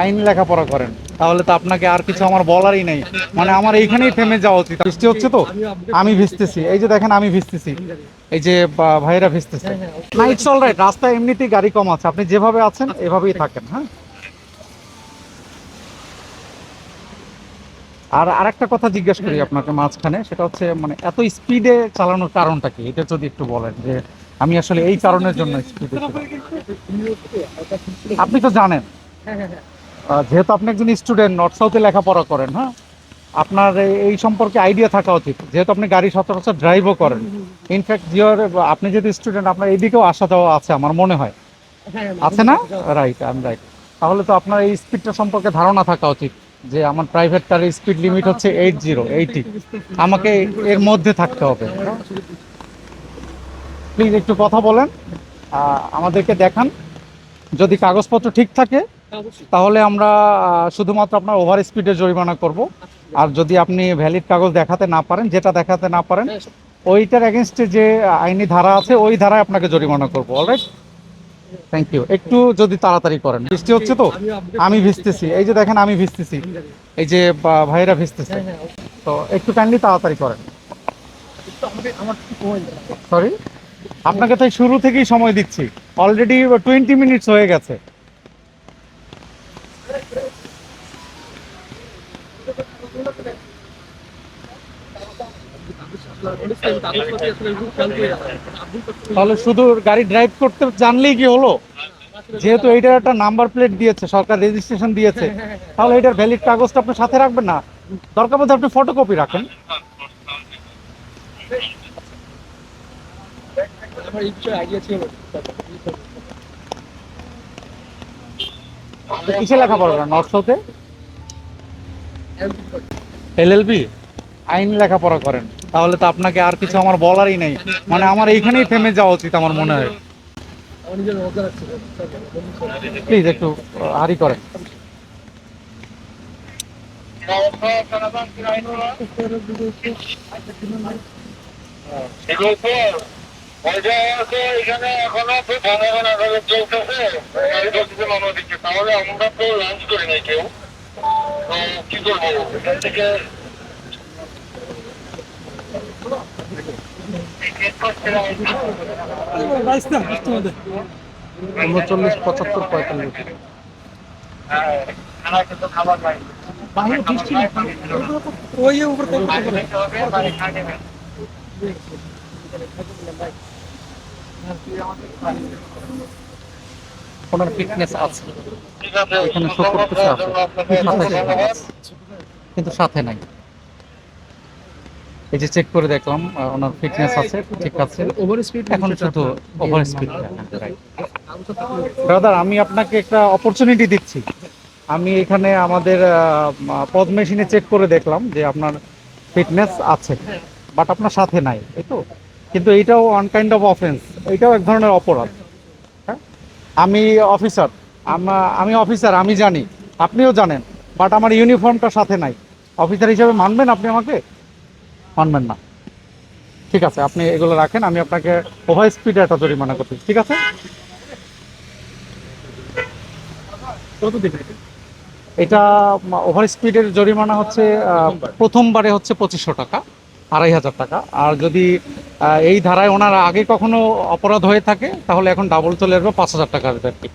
আইন লেখাপড়া করেন তাহলে তো আপনাকে আর কিছু আমার বলারই নেই। মানে আমার এইখানেই থেমে যাওয়া উচিত। বৃষ্টি হচ্ছে তো? আমি ভিজতেছি। এই যে দেখেন আমি ভিজতেছি। এই যে ভাইয়েরা ভিজতেছে। না ইটস অল রাইট রাস্তায় এমনিতেই গাড়ি কম আছে। আপনি যেভাবে আছেন এভাবেই থাকেন হ্যাঁ? আর আরেকটা কথা জিজ্ঞেস করি আপনাকে মাঝখানে সেটা হচ্ছে মানে এত স্পিডে চালানোর কারণটা কি? এটা যদি একটু বলেন যে আমি আসলে এই কারণের জন্য স্পিডে আপনি তো জানেন। আহ, যেহেতু আপনি একজন স্টুডেন্ট নর্থ সাউথে লেখাপড়া করেন হ্যাঁ? আপনার এই- সম্পর্কে আইডিয়া থাকা উচিত। যেহেতু আপনি গাড়ি সচরাচর ড্রাইভও করেন। ইনফ্যাক্ট জিওর আপনি যেহেতু স্টুডেন্ট আপনার এইদিকেও আসা যাওয়া আছে আমার মনে হয়। আছে না? রাইট আই রাইট তাহলে তো আপনার এই স্পিডটা সম্পর্কে ধারণা থাকা উচিত, যে আমার প্রাইভেট কারের স্পিড লিমিট হচ্ছে এইট জিরো এইটি আমাকে এর মধ্যে থাকতে হবে। প্লিজ একটু কথা বলেন। আমাদেরকে দেখান। যদি কাগজপত্র ঠিক থাকে তাহলে আমরা শুধুমাত্র আপনার ওভার স্পিডে জরিমানা করব। আর যদি আপনি ভ্যালিড কাগজ দেখাতে না পারেন যেটা দেখাতে না পারেন ওইটার এগেনস্টে যে আইনি ধারা আছে ওই ধারায় আপনাকে জরিমানা করব অলরাইট থ্যাংক ইউ একটু যদি তাড়াতাড়ি করেন। বৃষ্টি হচ্ছে তো? আমি ভিজতেছি। এই যে দেখেন আমি ভিজতেছি। এই যে ভাইয়েরা ভিজতেছে। তো একটু কাইন্ডলি তাড়াতাড়ি করেন। সরি আপনাকে তাই শুরু থেকেই সময় দিচ্ছি। অলরেডি টোয়েন্টি মিনিটস হয়ে গেছে। তাহলে শুধু গাড়ি ড্রাইভ করতে জানলেই কি হলো? যেহেতু এইটার একটা নাম্বার প্লেট দিয়েছে, সরকার রেজিস্ট্রেশন দিয়েছে, তাহলে এটার ভ্যালিড কাগজটা আপনি সাথে রাখবেন না? দরকার মধ্যে আপনি ফটোকপি রাখেন আইডিয়া ছিল না। আপনি কিসে লেখাপড়া করেন? নর্থ সাউথে এলএলবি আইন লেখাপড়া করেন। তাহলে তো আপনাকে আর কিছু আমার বলারই নেই। মানে আমার এইখানেই থেমে যাওয়া উচিত আমার মনে হয়। প্লিজ একটু হারি করেন। পর্যায়ে আছে এখানে এখনও জনগণ আদালত চলতেছে। দিচ্ছে তাহলে আমরা তো লাঞ্চ করি নাই কেউ। তো কি করব? এখান থেকে উনচল্লিশ পঁচাত্তর পঁয়তাল্লিশ। হ্যাঁ, কিন্তু খাবার নাই। বাইরে বৃষ্টি না ওই উপর ওনার ফিটনেস আছে। এখানে শো করতেছে আছে। কিন্তু সাথে নাই। এই যে চেক করে দেখলাম ওনার ফিটনেস আছে, ঠিক আছে। ওভার স্পিড এখন শুধু ওভার স্পিড ব্রাদার আমি আপনাকে একটা অপরচুনিটি দিচ্ছি। আমি এখানে আমাদের পদ মেশিনে চেক করে দেখলাম যে আপনার ফিটনেস আছে বাট আপনার সাথে নাই তাই তো? কিন্তু এইটাও ওয়ান কাইন্ড অফ অফেন্স এইটাও এক ধরনের অপরাধ। হ্যাঁ? আমি অফিসার আমি অফিসার আমি জানি, আপনিও জানেন বাট আমার ইউনিফর্মটা সাথে নাই। অফিসার হিসেবে মানবেন আপনি আমাকে? মানবেন না। ঠিক আছে, আপনি এগুলো রাখেন, আমি আপনাকে ওভার স্পিডে একটা জরিমানা করছি। ঠিক আছে? এটা? ওভার স্পিডের জরিমানা হচ্ছে প্রথমবারে হচ্ছে পঁচিশশো টাকা, আড়াই হাজার টাকা। আর যদি এই ধারায় ওনার আগে কখনো অপরাধ হয়ে থাকে? তাহলে এখন ডাবল চলে আসবে পাঁচ হাজার টাকা আর কি